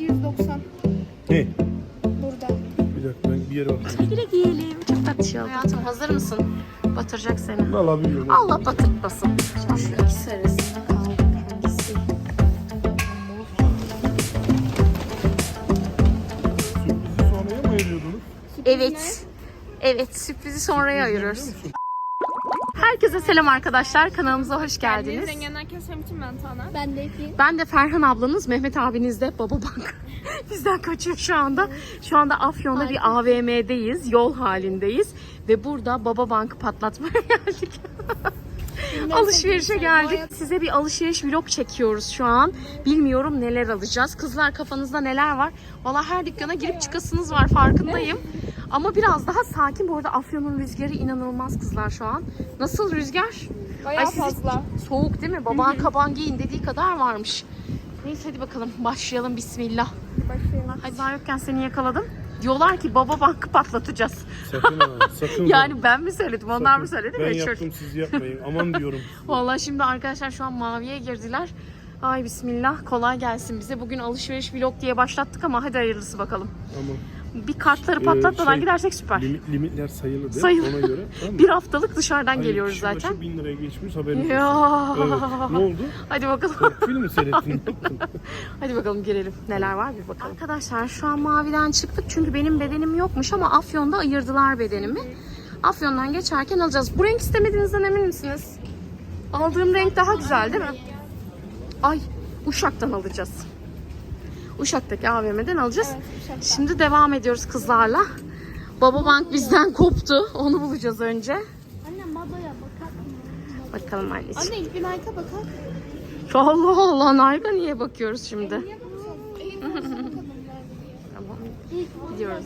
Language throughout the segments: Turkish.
790 Ne? burada. Bir dakika ben bir yere bakayım. Güle giyelim. Çok tatlı şey oldu. Hayatım hazır mısın? Batıracak seni. Valla bilmiyorum. Allah batırtmasın. Şimdi şu ikisi arasında kaldım. Hangisi? Sürprizi sonraya mı ayırıyordunuz? Evet. Evet sürprizi sonraya ayırıyoruz. Herkese selam arkadaşlar. Kanalımıza hoş geldiniz. Ben Tana. Ben de ki Ben de Ferhan ablanız, Mehmet abiniz de Baba Bank. Bizden kaçıyor şu anda. Şu anda Afyon'da bir AVM'deyiz. Yol halindeyiz. Ve burada Baba Bank'ı patlatmaya geldik. Alışverişe geldik. Size bir alışveriş vlog çekiyoruz şu an. Bilmiyorum neler alacağız. Kızlar kafanızda neler var? Valla her dükkana girip çıkasınız var farkındayım. Ama biraz daha sakin. Bu arada Afyon'un rüzgarı inanılmaz kızlar şu an. Nasıl rüzgar? Bayağı Ay, fazla. Soğuk değil mi? Baban kaban giyin dediği kadar varmış. Neyse hadi bakalım başlayalım bismillah. Başlayalım. Hadi daha yokken seni yakaladım. Diyorlar ki baba bankı patlatacağız. Sakın ha. Sakın. Yani ben mi söyledim onlar mı söyledi? Ben Meçhul. yaptım siz yapmayın. Aman diyorum. Vallahi şimdi arkadaşlar şu an maviye girdiler. Ay bismillah kolay gelsin bize. Bugün alışveriş vlog diye başlattık ama hadi hayırlısı bakalım. Aman. Bir kartları patlatmadan şey, gidersek süper. Limit, limitler sayılı değil? Sayılı. Ona göre. Tamam mı? Bir haftalık dışarıdan Hani geliyoruz kişi başı zaten. bin liraya geçmiş haberiniz Ya. Evet. Ne oldu? Hadi bakalım. Film mi seyrettin? Ne yaptın? Hadi bakalım girelim. Neler var bir bakalım. Arkadaşlar şu an maviden çıktık çünkü benim bedenim yokmuş ama Afyon'da ayırdılar bedenimi. Afyon'dan geçerken alacağız. Bu renk istemediğinizden emin misiniz? Aldığım renk daha güzel değil mi? Ay Uşak'tan alacağız. Uşak'taki AVM'den alacağız. Şimdi devam ediyoruz kızlarla. Baba Bank bizden koptu. Onu bulacağız önce. anne Mado'ya bakar Bakalım anneciğim. Anne ilk Nike'a bakar. Allah Allah Nike'a niye bakıyoruz şimdi? Tamam. Gidiyoruz.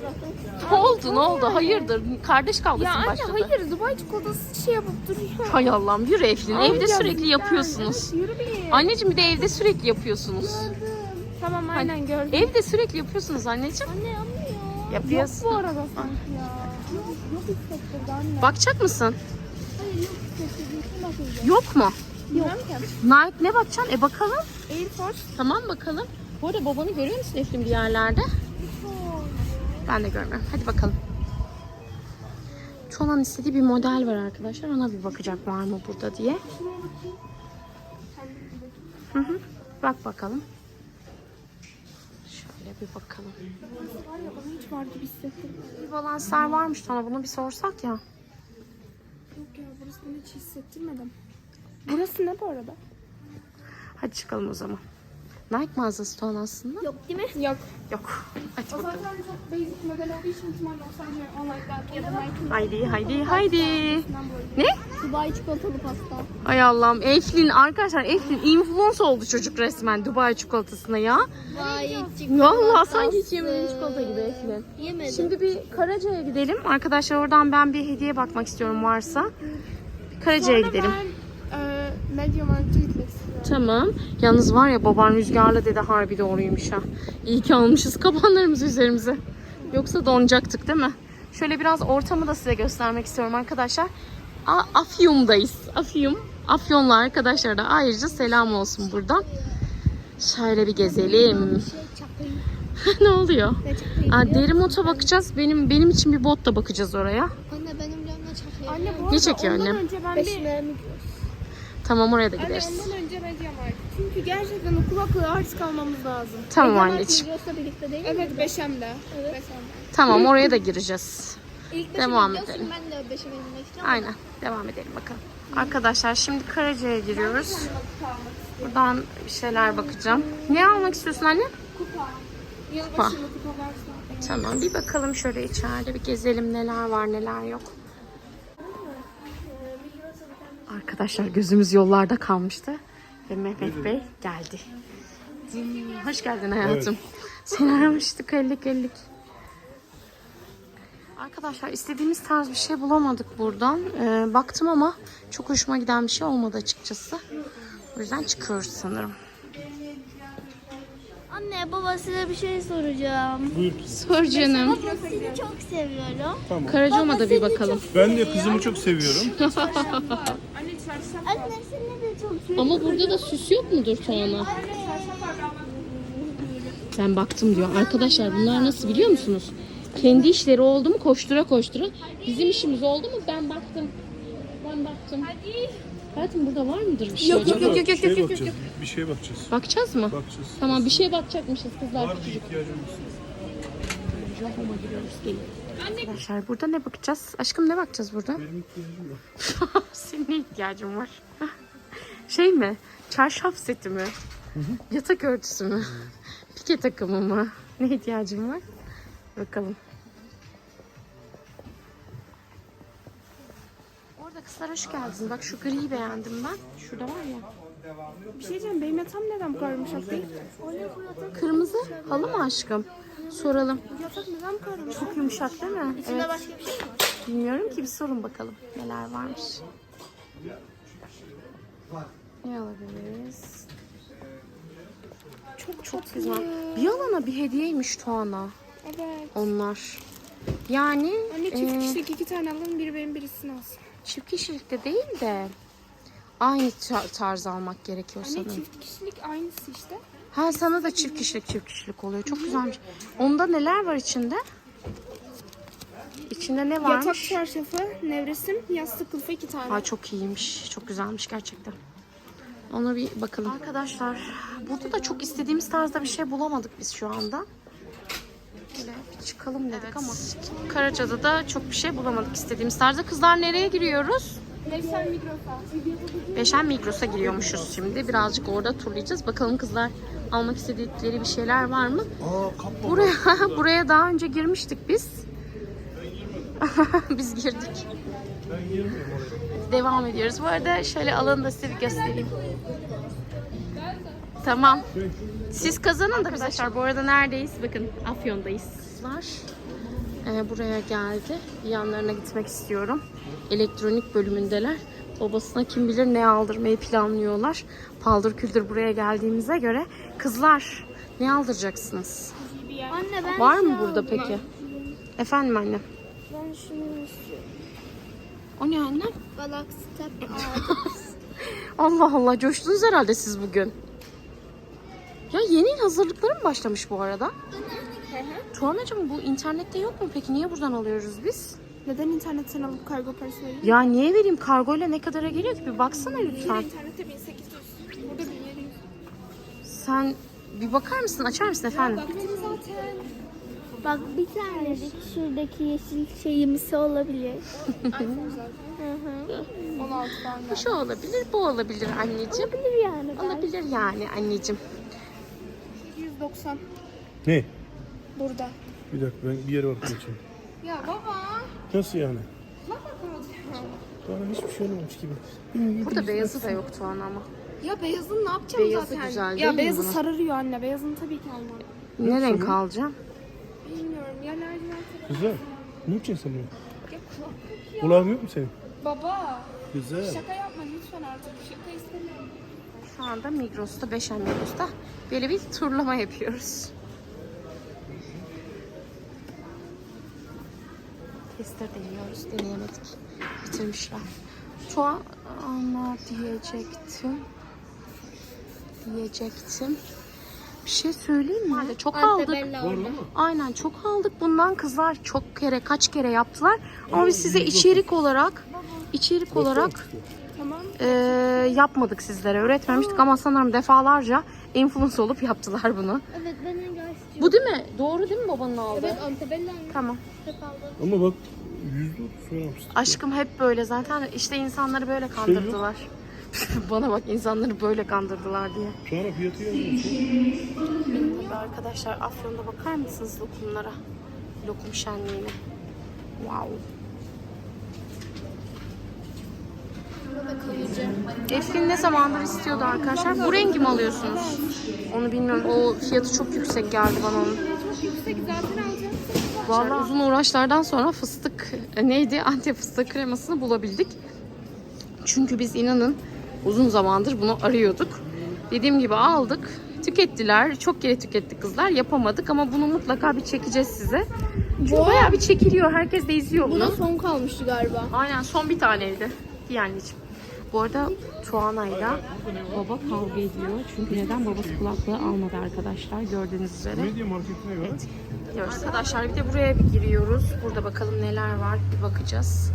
Ne oldu ne oldu? Hayırdır? Kardeş kavgası Ya mı anne başladı? hayır Dubai çikolatası şey yapıp duruyor. Hay Allah'ım yürü Eflin. Evde sürekli yapıyorsunuz. Anneciğim bir de evde sürekli yapıyorsunuz. Tamam aynen gördüm. Evde sürekli yapıyorsunuz anneciğim. Anne yanmıyor. Yapıyorsun. Bu arada sanki ya. Yok yok hissettirdi anne. Bakacak mısın? Hayır yok hissettirdi. Yok mu? Yok. Nike ne bakacaksın? E bakalım. Air Force. Tamam bakalım. Bu arada babanı görüyor musun Eflin bir yerlerde? Ben de görmüyorum. Hadi bakalım. Çoğunun istediği bir model var arkadaşlar. Ona bir bakacak var mı burada diye. Hı hı. Bak bakalım. Şöyle bir bakalım. Var ya bana hiç var gibi hissettim. Bir balanslar varmış sana bunu bir sorsak ya. Yok ya burası bana hiç hissettirmedim. Burası ne bu arada? Hadi çıkalım o zaman. Nike mağazası Tuğan aslında. Yok değil mi? Yok. Yok. Hadi O bakalım. zaten çok basic model olduğu için ihtimalle o sadece online'dan ya da Nike'ın Haydi haydi haydi. Ne? Dubai çikolatalı pasta. Ay Allah'ım Eflin arkadaşlar Eflin influence oldu çocuk resmen Dubai çikolatasına ya. Dubai çikolatası. Vallahi sanki hiç yemediğin çikolata gibi Eflin. Yemedim. Şimdi bir Karaca'ya gidelim. Arkadaşlar oradan ben bir hediye bakmak istiyorum varsa. Karaca'ya gidelim. Ben e, istiyorum. Tamam. Yalnız var ya baban rüzgarla dedi harbi doğruymuş ha. İyi ki almışız kabanlarımızı üzerimize. Yoksa donacaktık değil mi? Şöyle biraz ortamı da size göstermek istiyorum arkadaşlar. A Afyum'dayız. Afyum. Afyonlu arkadaşlar da ayrıca selam olsun buradan. Şöyle bir gezelim. Şey ne oluyor? Ne? Aa, deri mota bakacağız. Benim benim için bir bot da bakacağız oraya. Anne benim canımda çakayım. Anne bu Ne arada çekiyor ondan annem? önce ben bir... Tamam oraya da Anne gideriz. ondan önce medium artı. Çünkü gerçekten okul akıllı artık almamız lazım. Tamam anneciğim. Migros'la birlikte değil mi? Evet Beşem'de. Evet. Beşem'de. Tamam oraya da gireceğiz. İlk Devam beşime gidiyorsun, edelim. Ben de beşime inmek istiyorum. Aynen. Devam edelim bakalım. Arkadaşlar şimdi Karaca'ya giriyoruz. Buradan bir şeyler bakacağım. Ne almak istiyorsun anne? Yılbaşında kupa varsa. Tamam bir bakalım şöyle içeride bir gezelim neler var neler yok. Arkadaşlar gözümüz yollarda kalmıştı. Ve Mehmet Bey geldi. Hoş geldin hayatım. Seni aramıştık ellik ellik. Arkadaşlar istediğimiz tarz bir şey bulamadık buradan. Ee, baktım ama çok hoşuma giden bir şey olmadı açıkçası. O yüzden çıkıyoruz sanırım. Anne baba size bir şey soracağım. Buyur. Sor canım. Baba seni çok seviyorum. Tamam. Karacaoğlu'na da bir bakalım. Ben de kızımı çok seviyorum. Anne çarşaf. Anne seni de çok seviyorum. Ama burada da süs yok mudur Tuana? Ben baktım diyor. Arkadaşlar bunlar nasıl biliyor musunuz? Kendi işleri oldu mu koştura koştura. Bizim işimiz oldu mu ben baktım. Ben baktım. Hadi. Hayatım burada var mıdır bir şey Yok, yok, yok, yok, yok, yok, bakacağız. yok. Bir şeye bakacağız. Bakacağız mı? Bakacağız. Tamam bir şeye bakacakmışız kızlar. Var bir ihtiyacımız. Jahoma giriyoruz gelin. Arkadaşlar burada ne bakacağız? Aşkım ne bakacağız burada? Benim ihtiyacım. Senin ihtiyacın var? Şey mi? Çarşaf seti mi? Yatak örtüsü mü? Pike takımı mı? Ne ihtiyacın var? Bakalım. Orada kızlar hoş geldiniz. Bak şu griyi beğendim ben. Şurada var ya. Bir şey diyeceğim benim yatağım neden bu kadar yumuşak değil? Kırmızı halı mı aşkım? Soralım. Çok yumuşak değil mi? İçinde Evet. başka bir şey mi var? Bilmiyorum ki bir sorun bakalım neler varmış. Ne alabiliriz? Çok Çok güzel. Bir alana bir hediyeymiş Tuana Evet. onlar. Yani Anne çift e, kişilik iki tane alalım biri benim birisini alsın. çift kişilikte değil de aynı tar- tarz almak gerekiyor Anne sanırım. çift kişilik aynısı işte. Ha sana da çift kişilik çift kişilik oluyor. Çok güzelmiş. Onda neler var içinde? İçinde ne Yatak varmış? çarşafı, nevresim, yastık kılıfı iki tane. Aa, çok iyiymiş. Çok güzelmiş gerçekten. Ona bir bakalım. Arkadaşlar burada da çok istediğimiz tarzda bir şey bulamadık biz şu anda. Böyle bir çıkalım dedik ama Karaca'da da çok bir şey bulamadık istediğimiz tarzda. Kızlar nereye giriyoruz? Mevsel Migros'a. Beşen Migros'a giriyormuşuz şimdi. Birazcık orada turlayacağız. Bakalım kızlar almak istedikleri bir şeyler var mı? Aa. Buraya buraya daha önce girmiştik biz. biz girdik. Devam ediyoruz. Bu arada şöyle alanı da size bir göstereyim. Tamam. Siz kazanın da arkadaşlar. Bu arada neredeyiz? Bakın Afyon'dayız. Var. Ee, buraya geldi. Yanlarına gitmek istiyorum. Elektronik bölümündeler. Babasına kim bilir ne aldırmayı planlıyorlar. Paldır küldür buraya geldiğimize göre. Kızlar ne aldıracaksınız? Anne ben Var mı burada aldım. peki? Efendim anne. Ben şunu istiyorum. O ne anne? Galaxy Tab. Allah Allah coştunuz herhalde siz bugün. Ya yeni yıl hazırlıkları mı başlamış bu arada? Tuğanacığım bu internette yok mu peki? Niye buradan alıyoruz biz? Neden internetten alıp kargo parası vereyim? Ya niye vereyim? Kargoyla ne kadara geliyor ki? Bir baksana lütfen. İnternette 1800. Burada 1700. Sen bir bakar mısın? Açar mısın efendim? Baktım zaten. Bak bir tanecik şuradaki yeşil şeyimsi olabilir. iPhone zaten. Hı hı. 16 falan. Bu şu olabilir, bu olabilir anneciğim. Olabilir yani. Ben. Olabilir yani anneciğim. 190 Ne? burada. Bir dakika ben bir yere bakmak için. Ya baba. Nasıl yani? Bana hiçbir şey olmamış gibi. Burada beyazı da yok Tuğan ama. Ya beyazını ne yapacağım Beyazı zaten? güzel değil ya mi beyazı bunun? sararıyor anne. Beyazını tabii ki almam. Ne renk alacağım? Bilmiyorum ya lacivert. Güzel. Ne yapacaksın sen bunu? Ya kulaklık ya. Kulağın yok mu senin? Baba. Güzel. Şaka yapma lütfen artık. Şaka istemiyorum. Şu anda Migros'ta, Beşen Migros'ta böyle bir turlama yapıyoruz. Tester deniyoruz, deneyemedik. Bitirmişler. Şu an ama diyecektim. Diyecektim. Bir şey söyleyeyim mi? Çok aldık. Aynen çok aldık bundan kızlar çok kere kaç kere yaptılar ama biz size içerik olarak içerik olarak Tamam. e, yapmadık sizlere öğretmemiştik ama sanırım defalarca influence olup yaptılar bunu. Evet ben en istiyorum. Bu değil mi? Doğru değil mi babanın aldığı? Evet Antebella Tamam. hep aldım. Ama bak yüzde otuz falan yapmışsın. Aşkım hep böyle zaten işte insanları böyle kandırdılar. Bana bak insanları böyle kandırdılar diye. Sonra fiyatı yazmıyorsun. Arkadaşlar Afyon'da bakar mısınız lokumlara? Lokum şenliğine. Wow. Eflin ne zamandır istiyordu arkadaşlar. Bu rengi mi alıyorsunuz? Onu bilmiyorum. O fiyatı çok yüksek geldi bana onun. Çok yüksek zaten alacağım. Vallahi uzun uğraşlardan sonra fıstık e, neydi? Antep fıstık kremasını bulabildik. Çünkü biz inanın uzun zamandır bunu arıyorduk. Dediğim gibi aldık. Tükettiler. Çok kere tükettik kızlar. Yapamadık ama bunu mutlaka bir çekeceğiz size. Çünkü bayağı bir çekiliyor. Herkes de izliyor bunu. son kalmıştı galiba. Aynen son bir taneydi. İyi anneciğim. Bu arada Tuana'yla baba kavga ediyor. Çünkü neden babası kulaklığı almadı arkadaşlar gördüğünüz üzere. Gidiyoruz arkadaşlar bir de buraya bir giriyoruz. Burada bakalım neler var bir bakacağız.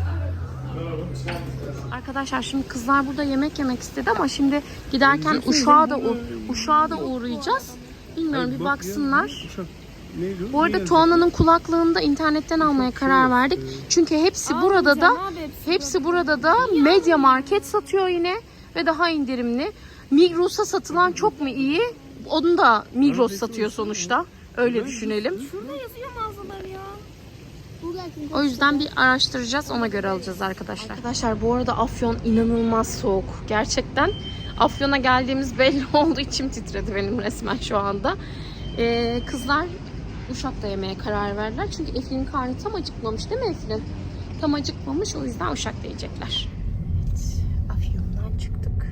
Arkadaşlar şimdi kızlar burada yemek yemek istedi ama şimdi giderken Uşak'a da u- Uşak'a da uğrayacağız. Bilmiyorum bir baksınlar. Bu arada Tuana'nın kulaklığını da internetten almaya karar verdik. Çünkü hepsi burada da hepsi burada da Media Market satıyor yine ve daha indirimli. Migros'a satılan çok mu iyi? Onu da Migros satıyor sonuçta. Öyle düşünelim. Şurada yazıyor mağazalar ya. O yüzden bir araştıracağız ona göre alacağız arkadaşlar. Arkadaşlar bu arada Afyon inanılmaz soğuk. Gerçekten Afyon'a geldiğimiz belli oldu. İçim titredi benim resmen şu anda. Ee, kızlar Uşak'ta yemeye karar verdiler. Çünkü Eflin'in karnı tam acıkmamış değil mi Eflin? Tam acıkmamış o yüzden Uşak'ta yiyecekler. Evet, Afyon'dan çıktık.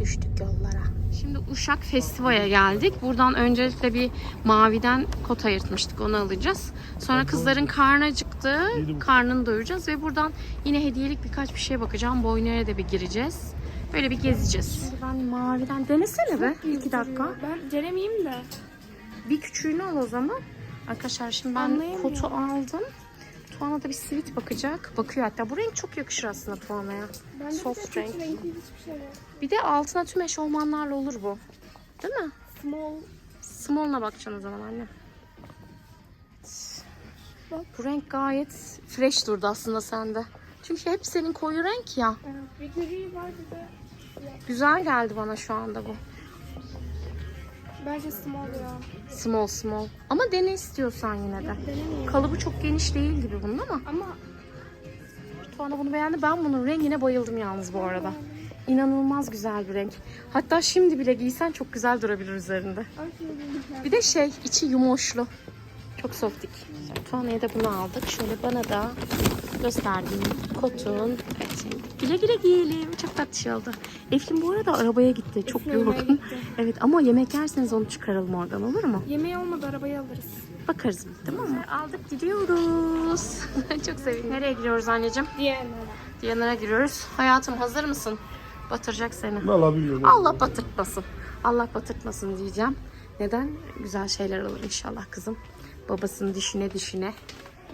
Düştük yollara. Şimdi Uşak Festival'e geldik. Buradan öncelikle bir maviden kota ayırtmıştık. Onu alacağız. Sonra kızların karnı acıktı. Karnını doyuracağız ve buradan yine hediyelik birkaç bir şey bakacağım. Boynaya da bir gireceğiz. Böyle bir gezeceğiz. Şimdi ben maviden denesene be. iki dakika. Ben denemeyeyim de. Bir küçüğünü al o zaman. Arkadaşlar şimdi ben kotu aldım. Tuana da bir sivit bakacak. Bakıyor hatta. Bu renk çok yakışır aslında Tuana'ya. Soft renk. şey. Bir de altına tüm eşofmanlarla olur bu. Değil mi? Small. Small'una bakacaksın o zaman anne. Bak. Bu renk gayet fresh durdu aslında sende. Çünkü hep senin koyu renk ya. Evet, bir gri var bir de. Güzel geldi bana şu anda bu. Bence small ya. Small small. Ama dene istiyorsan yine de. Denemeyeyim. Kalıbı çok geniş değil gibi bunun ama. Ama Tuana bunu beğendi. Ben bunun rengine bayıldım yalnız bu arada. İnanılmaz güzel bir renk. Hatta şimdi bile giysen çok güzel durabilir üzerinde. Bir de şey içi yumoşlu. Çok softik. Tuana'ya da bunu aldık. Şöyle bana da gösterdiğim kotun. Güle güle giyelim. Çok tatlı şey oldu. Eflin bu arada arabaya gitti. Çok Eflin yorgun. gitti. Evet ama yemek yerseniz onu çıkaralım oradan olur mu? Yemeği olmadı arabayı alırız. Bakarız tamam mı? Aldık gidiyoruz. Çok sevindim. Nereye gidiyoruz anneciğim? Diğerine. Diyanara giriyoruz. Hayatım hazır mısın? Batıracak seni. Valla bilmiyorum. Allah batırtmasın. Allah batırtmasın diyeceğim. Neden? Güzel şeyler alır inşallah kızım. Babasının dişine dişine.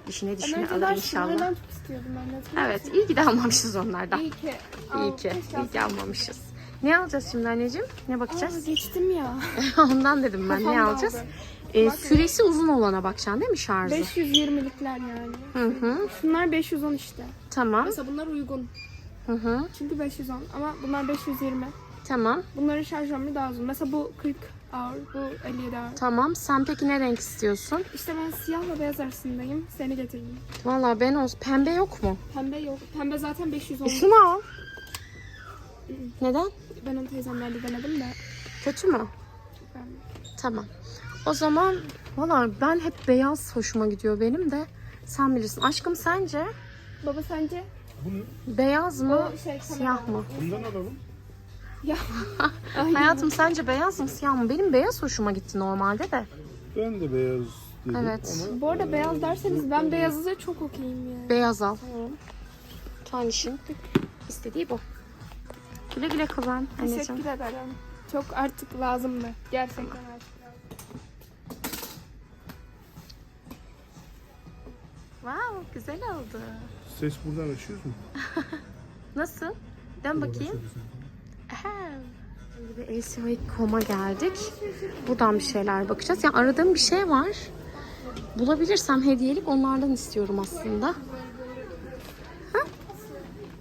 Dişine Ben dişine önceden alır inşallah. çok istiyordum ben. Evet iyi ki de almamışız onlardan. İyi ki. İyi ki. İyi ki almamışız. Ne alacağız şimdi anneciğim? Ne Aa, bakacağız? geçtim ya. Ondan dedim ben. Ne Kafam alacağız? daldı. Ee, Bak- süresi uzun olana bakacaksın değil mi şarjı? 520'likler yani. Hı hı. Şunlar 510 işte. Tamam. Mesela bunlar uygun. Hı hı. Çünkü 510 ama bunlar 520. Tamam. Bunların şarj ömrü daha uzun. Mesela bu 40 hour, bu 57 hour. Tamam. Sen peki ne renk istiyorsun? İşte ben siyahla beyaz arasındayım. Seni getirdim. Vallahi ben olsun. Pembe yok mu? Pembe yok. Pembe zaten 510. E şunu al. Neden? Ben onu teyzemlerde denedim de. Kötü mü? Ben... Tamam. O zaman valla ben hep beyaz hoşuma gidiyor benim de. Sen bilirsin. Aşkım sence Baba sence? beyaz mı? O şey, siyah mı? Bundan alalım. Ya. Ay, Hayatım sence beyaz mı siyah mı? Benim beyaz hoşuma gitti normalde de. Ben de beyaz dedim Evet. ama Bu arada beyaz derseniz ben beyazı çok okeyim yani. Beyaz al. Taniş'in istediği bu. Güle güle kullan anneciğim. Teşekkür ederim. Çok artık lazımdı. Gerçekten artık lazım. Wow güzel oldu. ses buradan açıyoruz mu? Nasıl? Dön bakayım. Aha. Şimdi bir LCY.com'a geldik. Buradan bir şeyler bakacağız. Yani aradığım bir şey var. Bulabilirsem hediyelik onlardan istiyorum aslında. Ha?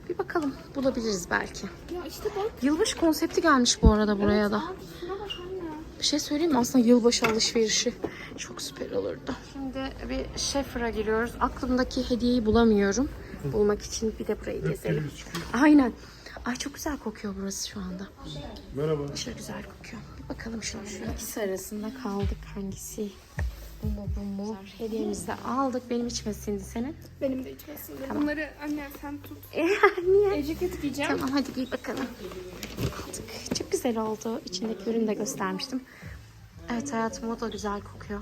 Bir bakalım. Bulabiliriz belki. Ya işte bak. Yılbaşı konsepti gelmiş bu arada buraya da. Bak anne. Bir şey söyleyeyim mi? Aslında yılbaşı alışverişi çok süper olurdu. Şimdi bir Schaeffer'a giriyoruz. Aklımdaki hediyeyi bulamıyorum. Bulmak için bir de burayı gezelim. Aynen. Ay çok güzel kokuyor burası şu anda. Merhaba. Aşırı güzel kokuyor. Bir bakalım şöyle. Şu ikisi arasında kaldık. Hangisi? Bu mu bu mu? Hediyemizi de aldık. Benim içime sindi senin. Benim de içmesinde. Bunları anne sen tut. Niye? E, ceket giyeceğim. Tamam hadi giy bakalım. Aldık. Çok güzel oldu. İçindeki ürünü de göstermiştim. Evet hayatım o da güzel kokuyor.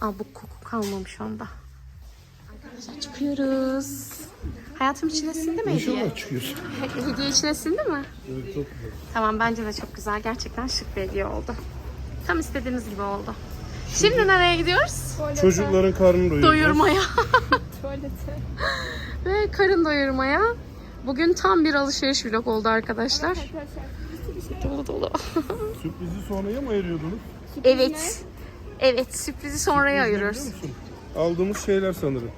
Aa bu koku kalmamış onda. Arkadaşlar çıkıyoruz. Hayatım içine sindi mi hediye? İnşallah çıkıyorsun. He- Hediye içine sindi mi? Evet çok güzel. Tamam bence de çok güzel. Gerçekten şık bir hediye oldu. Tam istediğimiz gibi oldu. Şimdi nereye gidiyoruz? Çocukların karnını doyuracağız. Doyurmaya Tuvalete. ve karın doyurmaya. Bugün tam bir alışveriş vlog oldu arkadaşlar. Arkadaşlar. Dolu dolu. Sürprizi sonraya mı ayırıyordunuz? evet. Evet sürprizi sonraya Biliyor ayırıyoruz. Aldığımız şeyler sanırım.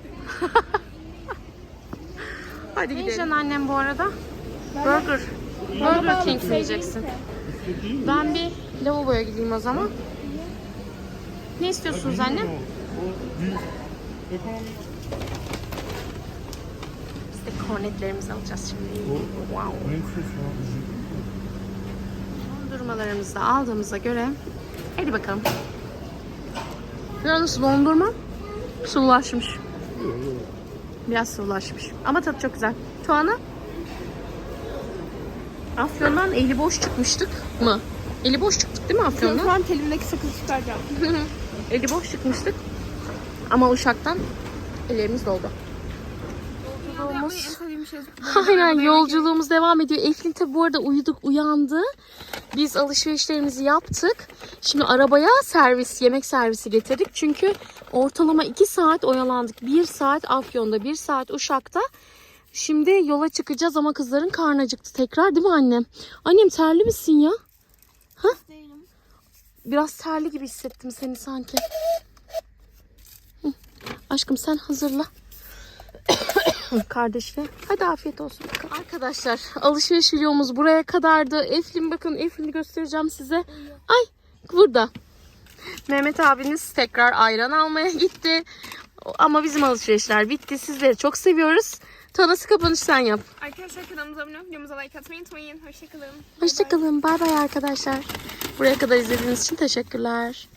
Hadi gidelim. Ne annem bu arada? Burger. Burger King mi yiyeceksin? Ben bir lavaboya gideyim o zaman. Ne istiyorsunuz. Ekonomi. Biz de kornetlerimizi alacağız şimdi. Wow. Dondurmalarımızı da aldığımıza göre hadi bakalım. Yalnız dondurma sıvılaşmış. Biraz sıvılaşmış. Ama tadı çok güzel. Tuana? Afyon'dan eli boş çıkmıştık mı? Eli boş çıktık değil mi Şu Afyon'dan? an telimdeki sakız çıkaracağım. eli boş çıkmıştık. Ama Uşak'tan ellerimiz doldu. Sevdiğim şey. Aynen yolculuğumuz devam ediyor. Eflin tabi bu arada uyuduk uyandı. Biz alışverişlerimizi yaptık. Şimdi arabaya servis, yemek servisi getirdik. Çünkü ortalama 2 saat oyalandık. 1 saat Afyon'da, 1 saat Uşak'ta. Şimdi yola çıkacağız ama kızların karnı acıktı tekrar değil mi annem? Annem terli misin ya? Değilim. Biraz terli gibi hissettim seni sanki. Hı. Aşkım sen hazırla. Kardeşle. Hadi afiyet olsun. Arkadaşlar alışveriş videomuz buraya kadardı. Eflin bakın Eflin'i göstereceğim size. Ay burada. Mehmet abiniz tekrar ayran almaya gitti. Ama bizim alışverişler bitti. Sizleri çok seviyoruz. Tanası kapanış sen yap. Arkadaşlar kanalımıza abone olup videomuza like atmayı unutmayın. Hoşçakalın. Hoşçakalın. Bay bay arkadaşlar. Buraya kadar izlediğiniz için teşekkürler.